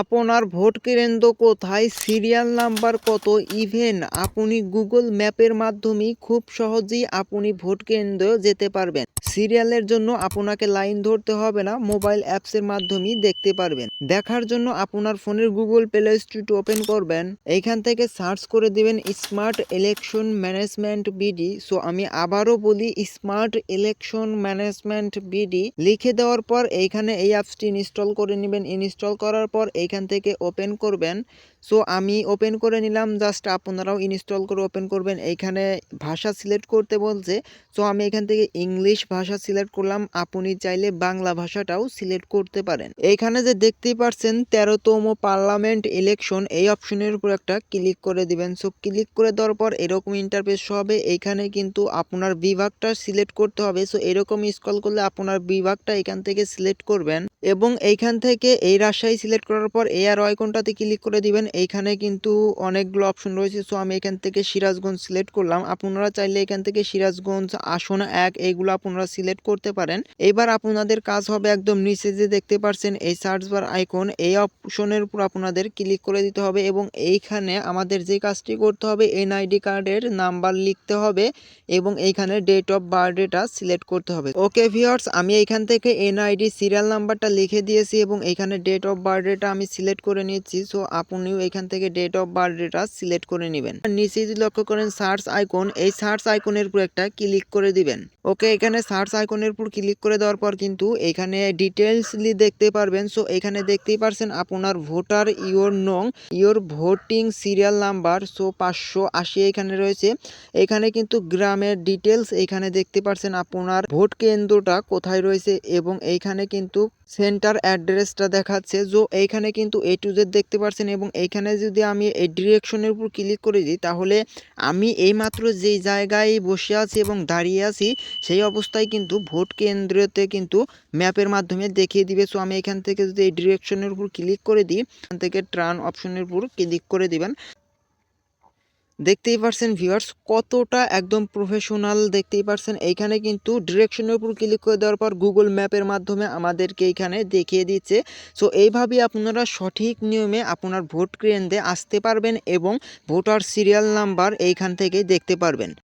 আপনার ভোট কেন্দ্র কোথায়? সিরিয়াল নাম্বার কত? ইভেন, আপনি গুগল ম্যাপের মাধ্যমে খুব সহজেই আপনি ভোট কেন্দ্র যেতে পারবেন। সিরিয়ালের জন্য আপনাকে লাইন ধরতে হবে না, মোবাইল অ্যাপসের মাধ্যমেই দেখতে পারবেন। দেখার জন্য আপনার ফোনের গুগল প্লে স্টোর ওপেন করবেন। এইখান থেকে সার্চ করে দিবেন smart election management BD. So, আমি আবারও বলি স্মার্ট ইলেকশন ম্যানেজমেন্ট বিডি। লিখে দেওয়ার পর এইখানে এই অ্যাপসটি ইনস্টল করে নেবেন। ইনস্টল করার পর এইখান থেকে ওপেন করবেন। সো আমি ওপেন করে নিলাম জাস্ট আপনারাও ইনস্টল করে ওপেন করবেন। এইখানে ভাষা সিলেক্ট করতে বলছে। সো আমি এখান থেকে ইংলিশ ভাষা সিলেক্ট করলাম। আপনি চাইলে বাংলা ভাষাটাও সিলেক্ট করতে পারেন। এইখানে যে দেখতেই পারছেন, তেরোতম পার্লামেন্ট ইলেকশন এই অপশনের উপর একটা ক্লিক করে দিবেন। সো ক্লিক করে দেওয়ার পর এরকম ইন্টারফেস হবে। এইখানে কিন্তু আপনার বিভাগটা সিলেক্ট করতে হবে। সো এরকম স্কল করলে আপনার বিভাগটা এখান থেকে সিলেক্ট করবেন। এবং এইখান থেকে এই রাজশাহী সিলেক্ট করার পর এই আর আইকনটাতে ক্লিক করে দিবেন। এইখানে কিন্তু অনেকগুলো অপশন রয়েছে। সো আমি এখান থেকে সিরাজগঞ্জ সিলেক্ট করলাম। আপনারা চাইলে এখান থেকে সিরাজগঞ্জ, আসন এক, এইগুলো আপনারা সিলেক্ট করতে পারেন। এবার আপনাদের কাজ হবে একদম নিচে যে দেখতে পারছেন, এই সার্চ বার আইকন এই অপশনের উপর আপনাদের ক্লিক করে দিতে হবে এবং এইখানে আমাদের যে কাজটি করতে হবে এনআইডি কার্ডের নাম্বার লিখতে হবে এবং এইখানে ডেট অফ বার্থডেটা সিলেক্ট করতে হবে। ওকে ভিউয়ার্স আমি এইখান থেকে এনআইডি সিরিয়াল নাম্বারটা লিখে দিয়েছি এবং এখানে ডেট অফ বার্থডেটা আমি সিলেক্ট করে নিয়েছি। সো আপনিও এখান থেকে ডেট অফ বার্থডেটা সিলেক্ট করে নেবেন। নিচে যদি লক্ষ্য করেন সার্চ আইকন এই সার্চ আইকনের উপর একটা ক্লিক করে দিবেন। ওকে এখানে সার্চ আইকনের উপর ক্লিক করে দেওয়ার পর কিন্তু এখানে ডিটেলসলি দেখতে পারবেন। সো এখানে দেখতেই পারছেন আপনার ভোটার ইওর নং your voting serial number so পাঁচশো আশি এখানে রয়েছে। এখানে কিন্তু গ্রামের ডিটেলস এখানে দেখতে পারছেন আপনার ভোট কেন্দ্রটা কোথায় রয়েছে এবং এইখানে কিন্তু সেন্টার অ্যাড্রেসটা দেখাচ্ছে। যে এইখানে কিন্তু এ টু জেড দেখতে পারছেন এবং এইখানে যদি আমি এই ডিরেকশনের উপর ক্লিক করে দিই, তাহলে আমি এইমাত্র যেই জায়গায় বসে আছি এবং দাঁড়িয়ে আছি, সেই অবস্থায় কিন্তু ভোট কেন্দ্রতে কিন্তু ম্যাপের মাধ্যমে দেখিয়ে দিবে। সো আমি এখান থেকে যদি এই ডিরেকশনের উপর ক্লিক করে দিই, এখান থেকে ট্রান অপশনের উপর ক্লিক করে দিবেন। দেখতেই পারছেন ভিউয়ার্স কতটা একদম প্রফেশনাল দেখতেই পারছেন। এইখানে কিন্তু ডিরেকশনের উপর ক্লিক করে দেওয়ার পর গুগল ম্যাপের মাধ্যমে আমাদেরকে এইখানে দেখিয়ে দিচ্ছে। সো এইভাবে আপনারা সঠিক নিয়মে আপনার ভোট কেন্দ্রে আসতে পারবেন এবং ভোটার সিরিয়াল নাম্বার এইখান থেকে দেখতে পারবেন।